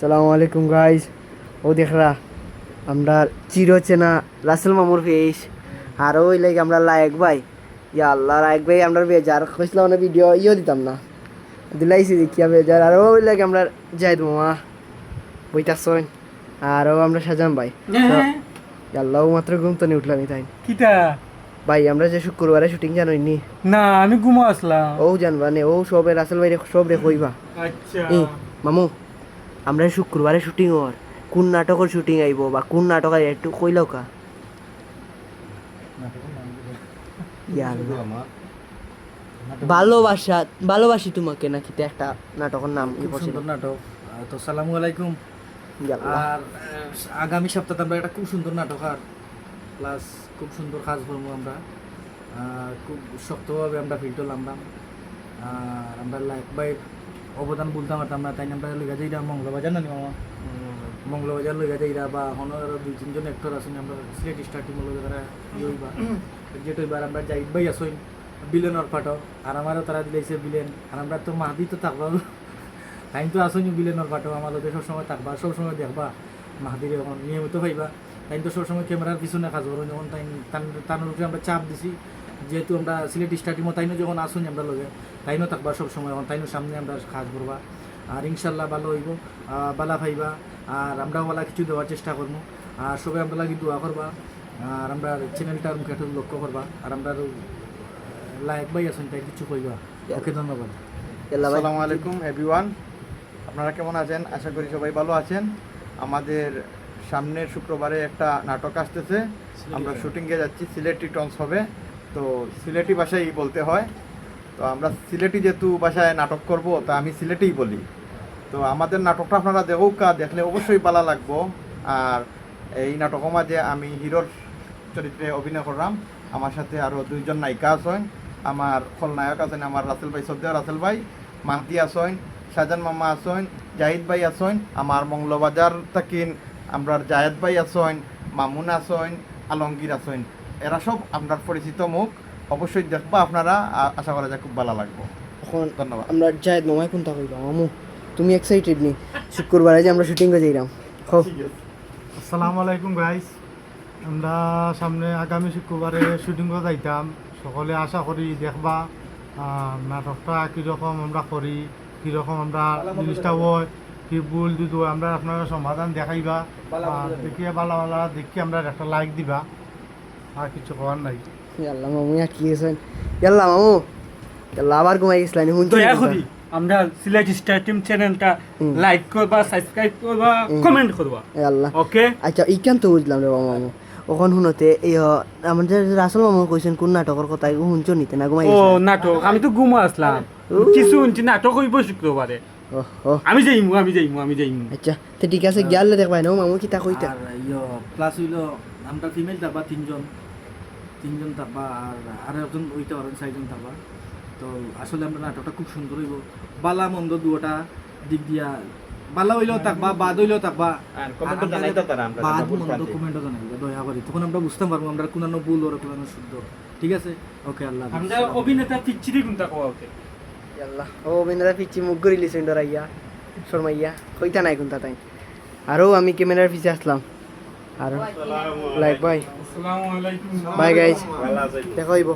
সালামু আলাইকুম গাইজ ও দেখরা আমরা চিরচেনা রাসেল মামুর ফেস আর ওই লাগে আমরা লায়ক ভাই। ইয়া আল্লাহ লায়ক ভাই আমরা বেজার। কইছিলাম না ভিডিও ইও দিতাম না। দিলাইছি দেখিয়া বেজার। আর ওই লাগে আমরা যাইদ মামা বইতাছন আর ও আমরা সাজাম ভাই। আল্লাহ মাত্র ঘুম তো নিয়ে উঠলাম তাই কিতা ভাই আমরা যে শুক্রবারে শুটিং জানোইনি না? আমি ঘুমো আসলাম। ও জানবা নে ও সবে রাসেল ভাই সব রে কইবা। আচ্ছা। মামু। আমরা শুক্রবারে শুটিং হর কোন নাটকের শুটিং আইব বা কোন নাটক একটু কইলাও কা ইয়া ভালোবাসা ভালোবাসি তোমাকে নাকি তো একটা নাটকের নাম কি সুন্দর নাটক। তো সালামু আলাইকুম। আর আগামী সপ্তাহে আমরা একটা খুব সুন্দর নাটক আর প্লাস খুব সুন্দর কাজ করব আমরা খুব শক্তভাবে আমরা ফিল্ড নামলাম। আর আমরা লাইক বাই অবদান বলতে পারতাম না, তাই আমরা লেগে যাই মঙ্গলবাজার না মামা? মঙ্গলবাজার লেগে যাই বা আরও দুই তিনজন অ্যাক্টর আছেন, আমরা সিলেট স্টার্টিং লগে তারা ইয়ে হইবা যেটা এবার আমরা জাহিদ ভাই আসইন বিলেনের পাঠক। আর আমারও তারা দিলাইছে বিলেন আর আমরা তো মাহাদি তো থাকবা টাইম তো আসনি বিলেনের পাঠক, আমার লোকে সবসময় থাকবা সবসময় দেখবা। মাহাদির এখন নিয়মিত পাইবা। তাই তো সবসময় ক্যামেরার পিছনে কাজ করো যখন তাই তার উপরে আমরা চাপ দিছি যেহেতু আমরা সিলেট স্টার্টিংও তাইনো যখন আসুন আমরা লগে তাইনো থাকবা সবসময় এখন তাইনো সামনে আমরা কাজ করবা। আর ইনশাল্লাহ ভালো হইব বালা পাইবা আর আমরাও বালা কিছু দেওয়ার চেষ্টা করব আর সবাই আমরা লাগি দোয়া করবা আর আমরা চ্যানেলটার মুখে একটু লক্ষ্য করবা আর আমরা লাইক বাই আছেন তাই কিছু কইবা। ওকে ধন্যবাদ। আসসালামু আলাইকুম এভরিওয়ান আপনারা কেমন আছেন? আশা করি সবাই ভালো আছেন। আমাদের সামনের শুক্রবারে একটা নাটক আসতেছে। আমরা শুটিংয়ে যাচ্ছি সিলেটি টনস হবে। তো সিলেটি ভাষায় বলতে হয়। তো আমরা সিলেটি যেহেতু ভাষায় নাটক করব, তা আমি সিলেটেই বলি। তো আমাদের নাটকটা আপনারা কা দেখলে অবশ্যই ভালো লাগবো। আর এই নাটক মাঝে আমি হিরোর চরিত্রে অভিনয় করলাম। আমার সাথে আরও দুইজন নায়িকা আছেন। আমার খলনায়ক আছেন আমার রাসেল ভাই সদ্য রাসেল ভাই মাহদি আছেন শাহজান মামা আছেন, জাহিদ ভাই আছেন, আমার মঙ্গলবাজার থাকিন আমরা জায়েদ ভাই আছেন, মামুন আছেন, আলমগীর আছেন। এরা সব আপনার পরিচিত মুখ। অবশ্যই দেখবা আপনারা আশা করা যায় খুব ভালো লাগবে। ধন্যবাদ। আমরা জায়েদ মামাই কোনটা কইবা মামু তুমি এক্সাইটেড নি? শুক্রবারে যে আমরা শুটিং যাইরাম। খো আসসালামু আলাইকুম গাইস আমরা সামনে আগামী শুক্রবারে শুটিং যাইতাম। সকলে আশা করি দেখবা নাটকটা কীরকম আমরা করি কীরকম আমরা জিনিসটা হয় কি ভুল হয় আমরা আপনারা সমাধান দেখাইবা। আর দেখিয়ে ভালো ভালো দেখি আমরা একটা লাইক দিবা। আর কিছু করার নাই। ইয়াল্লা মামু ইয়া কি ইয়াল্লা মামু ইয়াল্লা আবার ঘুমাই হুন দয়া করি আমরা সিলেট স্টার টিম চ্যানেলটা লাইক করবা সাবস্ক্রাইব করবা কমেন্ট করবা। ইয়াল্লা। ওকে আচ্ছা ইকান তো বুঝলাম রে মামু? ওখান শুনতে এই আমাদের রাসেল মামু কইছেন কোন নাটকের কথা শুনছো নিতে না ঘুমাই ও নাটক আমি তো ঘুমো আসলাম কিছু শুনছি নাটক হইব শুক্রবারে আমি যাইমু আমি যাইমু আমি যাইমু আচ্ছা তো ঠিক আছে গিয়ালে দেখবাই না মামু কিতা কইতা? আর প্লাস হইল আমরা ফিমেল থাকবা তিনজন। তিনজন থাকবা আর আর একজন ওইটা পারেন চারজন থাকবা তো আসলে আমরা নাটকটা খুব সুন্দর হইব। বালা মন্দ দুটা দিক দিয়া বালা হইলেও থাকবা বাদ হইলেও থাকবা আর comment ও জানাইতে তারা আমরা বাদ মন্দ। কমেন্টও জানাইবা দয়া করে। তখন আমরা বুঝতে পারব আমরা কোনানো ভুল ওরা কোনানো শুদ্ধ। ঠিক আছে? ওকে আল্লাহ আমরা অভিনেতা পিচ্ছিরি কোনটা কোয়া ওকে। ইয়াল্লা ও বিন্দরা পিচ্ছি মুখ গড়ি লিছেন ডরাইয়া শর্মাইয়া। কইতা নাই কোনটা তাই। আরও আমি ক্যামেরার পিছে আসলাম। আর লাইক বাই বাই গাইজ দেখা হইব